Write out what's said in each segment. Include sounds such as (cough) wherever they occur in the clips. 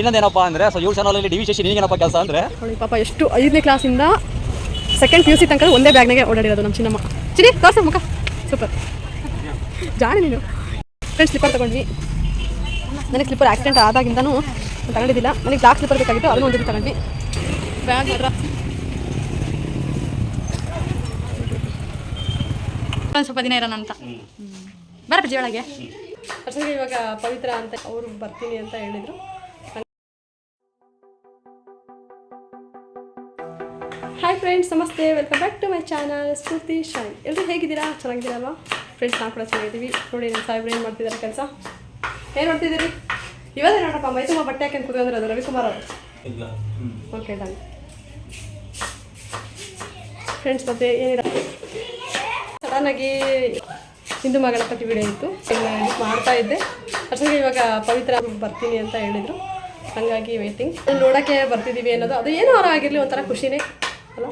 ಇನ್ನೊಂದೇನಪ್ಪ ಅಂದ್ರೆ ಸೊ ಇವ್ರ ಚಾನಲಲ್ಲಿ ಡಿ ವಿ ಶಶಿ ನಿನಗೇನಪ್ಪ ಕೆಲಸ ಅಂದ್ರೆ? ನೋಡಿ ಪಾಪ ಎಷ್ಟು ಐದನೇ ಕ್ಲಾಸಿಂದ ಸೆಕೆಂಡ್ ಪಿ ಯು ಸಿ ತನಕ ಒಂದೇ ಬ್ಯಾಗ್ನಾಗೆ ಓಡಾಡಿರೋದು ನಮ್ಮ ಚಿನ್ನಮ್ಮ. ಚಿರಿ ತೋರ್ಸ ಮುಖ. ಸೂಪರ್ ಜಾಣ ನೀನು. ಫ್ರೆಂಡ್ಸ್ ಸ್ಲಿಪ್ಪರ್ ತಗೊಂಡ್ವಿ. ನನಗೆ ಸ್ಲಿಪ್ಪರ್ ಆಕ್ಸಿಡೆಂಟ್ ಆದಾಗಿಂದನೂ ತಗೊಂಡಿದ್ದಿಲ್ಲ. ನನಗೆ ಬ್ಲಾಕ್ ಸ್ಲಿಪ್ಪರ್ ಬೇಕಾಗಿತ್ತು ಅದನ್ನು ಒಂದು ತಗೊಂಡ್ವಿ. ಬ್ಯಾಗ್ ಮಾತ್ರ. ಒಂದು ಸ್ವಲ್ಪ ದಿನ ಇರೋಣ ಅಂತ ಬರ ಪಜ್ಜಿ ಒಳಗೆ ಅರ್ಸಂಗೆ ಇವಾಗ ಪವಿತ್ರ ಅಂತ ಅವರು ಬರ್ತೀನಿ ಅಂತ ಹೇಳಿದರು. ಫ್ರೆಂಡ್ಸ್ ನಮಸ್ತೆ welcome back to my channel Spoorthi shine ಎಲ್ಲರೂ ಹೇಗಿದ್ದೀರಾ? ಚೆನ್ನಾಗಿದ್ದೀರಲ್ವಾ? ಫ್ರೆಂಡ್ಸ್ ನಾವು ಕೂಡ ಚೆನ್ನಾಗಿದ್ದೀವಿ. ನೋಡಿ ನಮ್ಮ ಸಾಹೇಬ್ರು ಏನು ಮಾಡ್ತಿದ್ದಾರೆ ಕೆಲಸ? ಏನು ಮಾಡ್ತಿದ್ದೀರಿ? ಇವಾಗ ನೋಡಪ್ಪ ಮೈ ತುಂಬ ಬಟ್ಟೆ ಹಾಕೊಂಡು ಕೂತ್ಕೊಂಡ್ರೆ ಅದು ರವಿಕುಮಾರ್ ಅವರು. ಓಕೆ ಡನ್ ಫ್ರೆಂಡ್ಸ್ ಮತ್ತೆ ಏನಿಲ್ಲ. ಸಡನ್ನಾಗಿ ಹಿಂದೂ ಮಗಣಪತಿ ವಿಡಿಯೋ ಇತ್ತು. ಮಾಡ್ತಾ ಇದ್ದೆ. ಅಷ್ಟೊಂದು ಇವಾಗ ಪವಿತ್ರ ಬರ್ತೀನಿ ಅಂತ ಹೇಳಿದರು. ಹಾಗಾಗಿ ವೇಟಿಂಗ್ ನೋಡೋಕ್ಕೆ ಬರ್ತಿದ್ದೀವಿ ಅನ್ನೋದು. ಅದು ಏನೋ ಆಗಿರಲಿ ಒಂಥರ ಖುಷಿನೇ. ಅಲ್ಲ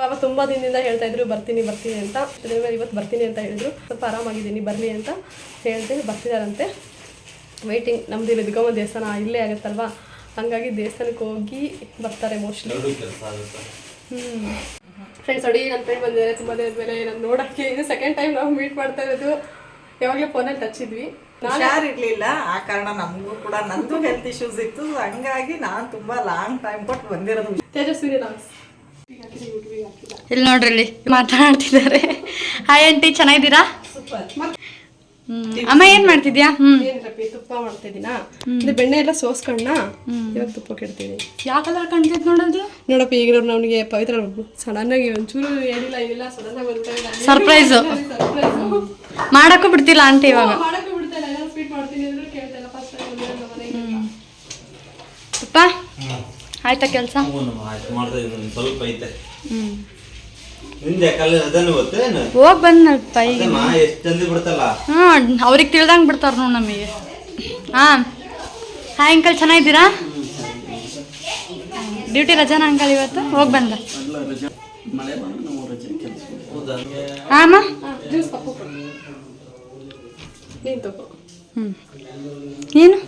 ಪಾಪ ತುಂಬಾ ದಿನದಿಂದ ಹೇಳ್ತಾ ಇದ್ರು ಬರ್ತೀನಿ ಬರ್ತೀನಿ ಅಂತ. ಮೇಲೆ ಇವತ್ತು ಬರ್ತೀನಿ ಅಂತ ಹೇಳಿದ್ರು. ಸ್ವಲ್ಪ ಆರಾಮಾಗಿದ್ದೀನಿ ಬರ್ಲಿ ಅಂತ ಹೇಳಿದೆ ಬರ್ತಿದಾರಂತೆ. ವೈಟಿಂಗ್ ನಮ್ದು ಇಲ್ಲಿ ದುರ್ಗಮ್ಮ ದೇವಸ್ಥಾನ ಇಲ್ಲೇ ಆಗುತ್ತಲ್ವಾ? ಹಾಗಾಗಿ ದೇವಸ್ಥಾನಕ್ಕೆ ಹೋಗಿ ಬರ್ತಾರೆ ಮೋಸ್ಟ್ಲಿ ಹ್ಮ್. ಫ್ರೆಂಡ್ಸ್ ನೋಡಿ ನನ್ನ ಫ್ರೆಂಡ್ ಬಂದಿದ್ದಾರೆ ತುಂಬ ದಿನದ ಮೇಲೆ ನಾನು ನೋಡೋಕ್ಕೆ ಇದು ಸೆಕೆಂಡ್ ಟೈಮ್ ನಾವು ಮೀಟ್ ಮಾಡ್ತಾ ಇರೋದು. ಯಾವಾಗಲೇ ಫೋನಲ್ಲಿ ಟಚ್ ಇದ್ವಿ. ಇರ್ಲಿಲ್ಲ. ಆ ಕಾರಣ ನಮಗೂ ಕೂಡ ನಂದು ಹೆಲ್ತ್ ಇಶ್ಯೂಸ್ ಇತ್ತು. ಹಂಗಾಗಿ ನಾನು ತುಂಬಾ ಲಾಂಗ್ ಟೈಮ್ ಕೊಟ್ಟು ಬಂದಿರೋದು. ತೇಜಸ್ವಿನಿ ಇಲ್ಲಿ ನೋಡ್ರಿ ಇಲ್ಲಿ ಮಾತಾಡ್ತಿದ್ದಾರೆ. ಹಾಯ್ ಆಂಟಿ ಚೆನ್ನಾಗಿದ್ದೀರಾ. ಅಮ್ಮ ಏನ್ ಮಾಡ್ತಿದ್ಯಾ? ಹ್ಮ್. ತುಪ್ಪ ಮಾಡ್ತಿದ್ದೀನಾ? ಇದು ಬೆಣ್ಣೆ ಎಲ್ಲ ಸೋಸ್ಕೊಂಡ ಇವಾಗ ತುಪ್ಪ ಕೆಡ್ತೀನಿ. ಯಾವ ಕಲರ್ ಕಾಣ್ತೈತೆ ನೋಡೋದು? ನೋಡಪ್ಪ ಈಗ ಅವ್ನಿಗೆ ಪವಿತ್ರ ಸಡನ್ ಆಗಿ ಒಂಚೂರು ಏನಿಲ್ಲ ಇಲ್ಲ ಸಡನ್ ಆಗಿ ಬಂದ್ಬಿಟ್ಟಿಲ್ಲ ಸರ್ಪ್ರೈಸ್ ಮಾಡಕ್ಕೂ ಬಿಡ್ತಿಲ್ಲ ಆಂಟಿ ಇವಾಗ ಮಾಡಕ್ಕೆ ಬಿಡ್ತಾ ಇಲ್ಲ ಏನೋ ಸ್ವೀಟ್ ಮಾಡ್ತೀನಿ ಅಂದ್ರೆ ಕೇಳ್ತಾ ಇಲ್ಲ ಫಸ್ಟ್ ಟೈಮ್ ಬಂದಿರೋದು ನಮ್ಮ ಮನೆಗೆ ಅಪ್ಪ ಆಯ್ತಾ ಕೆಲಸ? ಸ್ವಲ್ಪ ಐತೆ. ಹೋಗ್ ಹ್ಮ್ ಅವ್ರಿಗೆ ತಿಳ್ದಂಗೆ ಬಿಡ್ತಾರ ನೋಡಿ ನಮಗೆ. ಹಾ. ಹಾಯ್ ಅಂಕಲ್ ಚೆನ್ನಾಗಿದ್ದೀರಾ? ಡ್ಯೂಟಿ ರಜಾನ ಅಂಕಲ್ ಇವತ್ತು? ಹೋಗಿ ಬಂದ. ಹೌದಾ? ಹಾ ಅಮ್ಮ? ಜ್ಯೂಸ್ ಪಪ್ಪು ನೀನು ತಗೋ. ಹ್ಮ್. ಏನು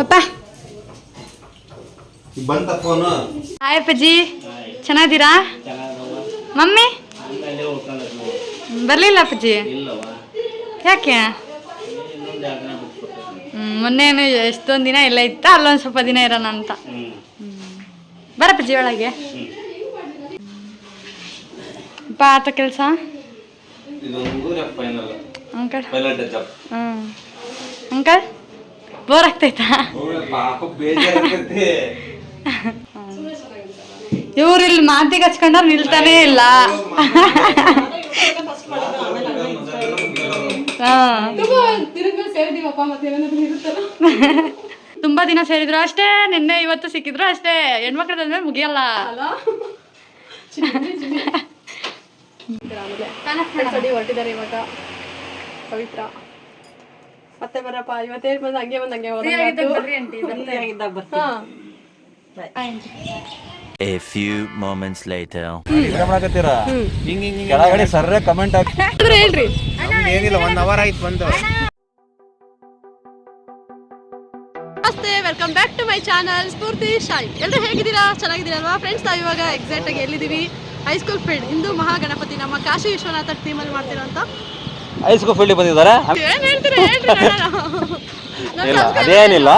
ಪಪ್ಪ. ಹಾಯ್ ಅಪ್ಪಾಜಿ. ಚೆನ್ನಾಗಿದ್ದೀರಾ? ಮಮ್ಮಿ? ಬರಲಿಲ್ಲ ಅಪ್ಪಾಜಿ? ಯಾಕೆ? ಹ್ಮ್, ಮೊನ್ನೆ ಎಷ್ಟೊಂದು ದಿನ ಎಲ್ಲ ಇತ್ತ? ಅಲ್ಲೊಂದು ಸ್ವಲ್ಪ ದಿನ ಇರೋಣ ಅಂತ. ಬರಪ್ಪಾಜಿ ಒಳಗೆ. ಬಾ ಆತ ಕೆಲಸ? ಅಂಕಲ್ ಅಂಕಲ್ ಬೋರ್ ಆಗ್ತೈತಾ ಇವ್ರು ಇಲ್ಲಿ ಮಾತಿಗೆ ಹಚ್ಕೊಂಡವ್ರು ನಿಲ್ತಾನೇ ಇಲ್ಲ. ತುಂಬಾ ದಿನ ಸೇರಿದ್ರು ಅಷ್ಟೇ ನಿನ್ನೆ ಇವತ್ತು ಸಿಕ್ಕಿದ್ರು ಅಷ್ಟೇ. ಹೆಣ್ಮಕ್ಳದಂದ್ರೆ ಮುಗಿಯಲ್ಲ. ಹೊರಟಿದ್ದಾರೆ ಇವಾಗ. ಪವಿತ್ರ. ಮತ್ತೆ ಬರಪ್ಪ ಇವತ್ತೇ ಬಂದು ಹಂಗೆ ಬಂದು ಹಂಗೆ A few moments later. ಮಾಡಕತ್ತೀರ? ಹಿಂಗ್ ಹಿಂಗ್ ಕೆಳಗಡೆ ಸರ್ರೆ ಕಮೆಂಟ್ ಹಾಕಿ. ಹೇಳ್ರಿ. ಏನಿಲ್ಲ ಒನ್ ಅವರ್ ಆಯ್ತು ಬಂದು. ನಮಸ್ತೆ welcome back to my channel Spoorthi ಶೈ ಎಲ್ಲರೂ ಹೇಗಿದ್ದೀರಾ? ಚೆನ್ನಾಗಿದ್ದೀರಲ್ವಾ? ಫ್ರೆಂಡ್ಸ್ ನಾವು ಇವಾಗ ಎಕ್ಸಾಕ್ಟ್ ಆಗಿ ಎಲ್ಲಿದ್ದೀವಿ? High school field Hindu Mahaganapati ನಮ್ಮ ಕಾಶಿ ವಿಶ್ವನಾಥ ಟೀಮಲ್ಲಿ ಮಾಡ್ತಿರೋಂಥ ಹೈಸ್ಕೂಲ್ ಫೀಲ್ಡ್ ಬಂದಿದ್ದಾರೆ. (laughs) ಇಲ್ಲ ಅದೇನಿಲ್ಲ.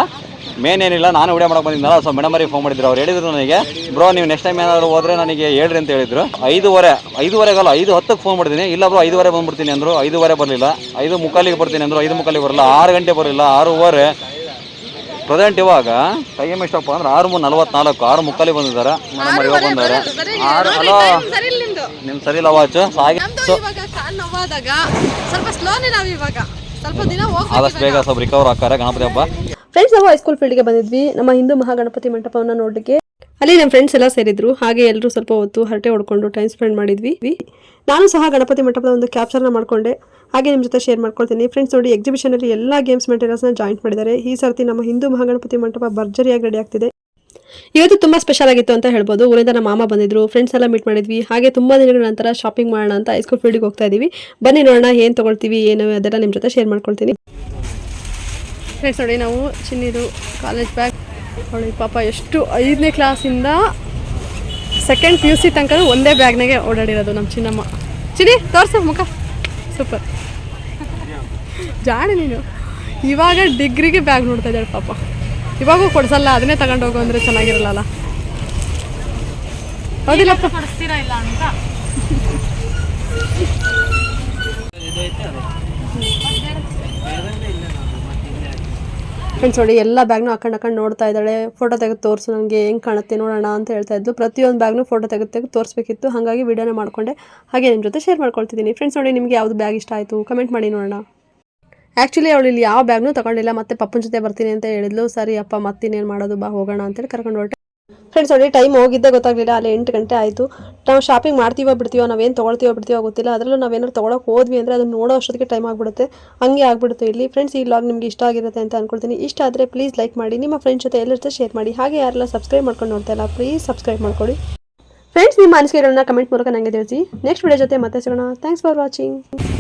ಮೇನ್ ಏನಿಲ್ಲ ನಾನು ವಿಡಿಯೋ ಮಾಡಕ್ಕೆ ಬಂದಿದ್ದಲ್ಲ ಸೊ ಮೇಡಮ್ ಅವರಿಗೆ ಫೋನ್ ಮಾಡಿದ್ರು. ಅವ್ರು ಹೇಳಿದ್ರು ನನಗೆ ಬ್ರೋ ನೀವು ನೆಕ್ಸ್ಟ್ ಟೈಮ್ ಏನಾದರೂ ಹೋದ್ರೆ ನನಗೆ ಹೇಳ್ರಿ ಅಂತ ಹೇಳಿದ್ರು. ಐದುವರೆ ಐದುವರೆಗಲ್ಲ ಐದು ಹತ್ತಕ್ಕೆ ಫೋನ್ ಮಾಡಿದ್ದೀನಿ ಇಲ್ಲ ಬ್ರೋ ಐದುವರೆ ಬಂದ್ಬಿಡ್ತೀನಿ ಅಂದರು. ಐದುವರೆ ಬರಲಿಲ್ಲ. ಐದು ಮುಕ್ಕಾಲಿಗೆ ಬರ್ತೀನಿ ಅಂದರು. ಐದು ಮುಕ್ಕಾಲಿಗೆ ಬರಲ್ಲ. ಆರು ಗಂಟೆ ಬರಲಿಲ್ಲ. ಆರೂವರೆ. ಪ್ರೆಸೆಂಟ್ ಇವಾಗ ಟೈಮ್ ಎಷ್ಟಪ್ಪ ಅಂದ್ರೆ ಆರು ಮೂರು ನಲ್ವತ್ನಾಲ್ಕು. ಆರು ಮುಕ್ಕಾಲಿಗೆ ಬಂದಿದ್ದಾರೆ. ಮೇಡಮ್ ಇವಾಗ ಬಂದಿದ್ದಾರೆ. ಆರು ಹಲೋ ನಿಮ್ ಸರಿ ಇಲ್ಲ ವಾಚ್ ಹಾಗೆ ನಮ್ದು ಇವಾಗ ಕಾಲ್ ನೋವಾದಾಗ ಸ್ವಲ್ಪ ಸ್ಲೋನೇ ನಾವು ಇವಾಗ ಸ್ವಲ್ಪ ದಿನ ಆದಷ್ಟು ಬೇಗ ಸ್ವಲ್ಪ ರಿಕವರ್ ಆಗ್ತಾರೆ ಗಣಪತಿ ಹಬ್ಬ. ಫ್ರೆಂಡ್ಸ್ ನಾವು ಹೈಸ್ಕೂಲ್ ಫೀಲ್ಡ್ಗೆ ಬಂದಿದ್ವಿ. ನಮ್ಮ ಹಿಂದೂ ಮಹಾಗಣಪತಿ ಮಂಟಪವನ್ನ ನೋಡಲಿಕ್ಕೆ. ಅಲ್ಲಿ ನಮ್ಮ ಫ್ರೆಂಡ್ಸ್ ಎಲ್ಲ ಸೇರಿದ್ರು. ಹಾಗೆ ಎಲ್ಲರೂ ಸ್ವಲ್ಪ ಹೊತ್ತು ಹರಟೆ ಹೊಡ್ಕೊಂಡು ಟೈಮ್ ಸ್ಪೆಂಡ್ ಮಾಡಿದ್ವಿ. ವಿ- ನಾನು ಸಹ ಗಣಪತಿ ಮಂಟಪದ ಒಂದು ಕ್ಯಾಪ್ಚರ್ನ ಮಾಡ್ಕೊಂಡೆ. ಹಾಗೆ ನಿಮ್ಮ ಜೊತೆ ಶೇರ್ ಮಾಡ್ಕೊಳ್ತೀನಿ. ಫ್ರೆಂಡ್ಸ್ ನೋಡಿ ಎಕ್ಸಿಬಿಷನ್ ಅಲ್ಲಿ ಎಲ್ಲ ಗೇಮ್ಸ್ನ ಜಾಯಿಂಟ್ ಮಾಡಿದ್ದಾರೆ. ಈ ಸರ್ತಿ ನಮ್ಮ ಹಿಂದೂ ಮಹಾಗಣಪತಿ ಮಂಟಪ ಭರ್ಜರಿಯಾಗಿ ರೆಡಿ ಆಗ್ತಿದೆ. ಇವತ್ತು ತುಂಬ ಸ್ಪೆಷಲ್ ಆಗಿತ್ತು ಅಂತ ಹೇಳ್ಬೋದು. ಊರಿಂದ ನಮ್ಮ ಮಾಮ ಬಂದಿದ್ರು ಫ್ರೆಂಡ್ಸ್ ಎಲ್ಲ ಮೀಟ್ ಮಾಡಿದ್ವಿ. ಹಾಗೆ ತುಂಬ ದಿನಗಳ ನಂತರ ಶಾಪಿಂಗ್ ಮಾಡೋಣ ಅಂತ ಐಸ್ಕೂಲ್ ಫೀಲ್ಡಿಗೆ ಹೋಗ್ತಾ ಇದೀವಿ. ಬನ್ನಿ ನೋಡೋಣ ಏನು ತೊಗೊಳ್ತೀವಿ, ಏನು ಅದೆಲ್ಲ ನಿಮ್ಮ ಜೊತೆ ಶೇರ್ ಮಾಡ್ಕೊಳ್ತೀನಿ. ಫ್ರೆಂಡ್ಸ್ ನೋಡಿ, ನಾವು ಚಿನ್ನಿದು ಕಾಲೇಜ್ ಬ್ಯಾಗ್ ನೋಡಿ ಪಾಪ, ಎಷ್ಟು ಐದನೇ ಕ್ಲಾಸಿಂದ ಸೆಕೆಂಡ್ ಪಿ ಯು ಸಿ ತನಕ ಒಂದೇ ಬ್ಯಾಗ್ನಾಗೆ ಓಡಾಡಿರೋದು ನಮ್ಮ ಚಿನ್ನಮ್ಮ. ಚಿನ್ನಿ, ತೋರ್ಸ ಮುಖ. ಸೂಪರ್ (laughs) ಜಾಣೆ ನೀನು. ಇವಾಗ ಡಿಗ್ರಿಗೆ ಬ್ಯಾಗ್ ನೋಡ್ತಾ ಇದ್ದಾಳೆ ಪಾಪ. ಇವಾಗೂ ಕೊಡ್ಸಲ್ಲ ಅದನ್ನೇ ತಗೊಂಡು ಹೋಗು ಅಂದರೆ ಚೆನ್ನಾಗಿರಲ್ಲ. ಹೌದಿಲ್ಲಪ್ಪ ಕೊಡಿಸ್ತೀರಾ ಇಲ್ಲ ಅಂತ. ಫ್ರೆಂಡ್ಸ್ ನೋಡಿ ಎಲ್ಲ ಬ್ಯಾಗ್ನು ಹಾಕೊಂಡು ಹಾಕೊಂಡು ನೋಡ್ತಾ ಇದ್ದಾಳೆ. ಫೋಟೋ ತೆಗೆದು ತೋರಿಸು ನನಗೆ ಹೆಂಗೆ ಕಾಣುತ್ತೆ ನೋಡೋಣ ಅಂತ ಹೇಳ್ತಾ ಇದ್ದು ಪ್ರತಿಯೊಂದು ಬ್ಯಾಗ್ನು ಫೋಟೋ ತೆಗೆದು ತೆಗೆದು ತೋರಿಸ್ಬೇಕಿತ್ತು. ಹಾಗಾಗಿ ವಿಡಿಯೋನ ಮಾಡ್ಕೊಂಡೆ. ಹಾಗೆ ನಿಮ್ಮ ಜೊತೆ ಶೇರ್ ಮಾಡ್ಕೊಳ್ತಿದ್ದೀನಿ. ಫ್ರೆಂಡ್ಸ್ ನೋಡಿ ನಿಮಗೆ ಯಾವುದು ಬ್ಯಾಗ್ ಇಷ್ಟ ಆಯಿತು? ಕಮೆಂಟ್ ಮಾಡಿ ನೋಡೋಣ. ಆ್ಯಕ್ಚುಲಿ ಅವಳು ಇಲ್ಲಿ ಯಾವ ಬ್ಯಾಗ್ನೂ ತಗೊಂಡಿಲ್ಲ, ಮತ್ತೆ ಪಪ್ಪನ ಜೊತೆ ಬರ್ತೀನಿ ಅಂತ ಹೇಳಿದ್ಲು. ಸರಿ, ಅಪ್ಪ ಮತ್ತಿನ್ನೇನು ಮಾಡೋದು? ಬಾ, ಹೋಗೋಣ ಅಂತೇಳಿ ಕರ್ಕೊಂಡು ಹೊರಟೆ. ಫ್ರೆಂಡ್ಸ್ ನೋಡಿ ಟೈಮ್ ಹೋಗಿದ್ದೆ ಗೊತ್ತಾಗಲಿಲ್ಲ. ಅಲ್ಲಿ ಎಂಟು ಗಂಟೆ ಆಯಿತು. ನಾವು ಶಾಪಿಂಗ್ ಮಾಡ್ತೀವೋ ಬಿಡ್ತೀವೋ ನಾವೇನು ತೊಗೊಳ್ತೀವೋ ಬಿಡ್ತೀವೋ ಗೊತ್ತಿಲ್ಲ. ಅದರಲ್ಲೂ ನಾವೇನಾದ್ರು ತೊಗೊಳಕ್ಕೆ ಹೋದ್ವಿ ಅಂದರೆ ಅದನ್ನು ನೋಡೋ ಅಷ್ಟೊತ್ತಿಗೆ ಟೈಮ್ ಆಗಿಬಿಡುತ್ತೆ. ಹಂಗೆ ಆಗಿಬಿಡುತ್ತೆ ಇಲ್ಲಿ. ಫ್ರೆಂಡ್ಸ್ ಈ ಲಾಗ್ ನಿಮಗೆ ಇಷ್ಟ ಆಗಿರುತ್ತೆ ಅಂತ ಅನ್ಕೊಳ್ತೀನಿ. ಇಷ್ಟ ಆದರೆ ಪ್ಲೀಸ್ ಲೈಕ್ ಮಾಡಿ, ನಿಮ್ಮ ಫ್ರೆಂಡ್ಸ್ ಜೊತೆ ಎಲ್ಲರ ಜೊತೆ ಶೇರ್ ಮಾಡಿ. ಹಾಗೆ ಯಾರೆಲ್ಲ ಸಬ್ಸ್ಕ್ರೈಬ್ ಮಾಡ್ಕೊಂಡು ನೋಡ್ತಾ ಇಲ್ಲ ಪ್ಲೀಸ್ ಸಬ್ಸ್ಕ್ರೈಬ್ ಮಾಡ್ಕೊಳ್ಳಿ. ಫ್ರೆಂಡ್ಸ್ ನಿಮ್ಮ ಅನಿಸಿಕೆಗಳನ್ನ ಕಮೆಂಟ್ ಮೂಲಕ ನನಗೆ ತಿಳಿಸಿ. ನೆಕ್ಸ್ಟ್ ವಿಡಿಯೋ ಜೊತೆ ಮತ್ತೆ ಸಿಗೋಣ. Thanks for watching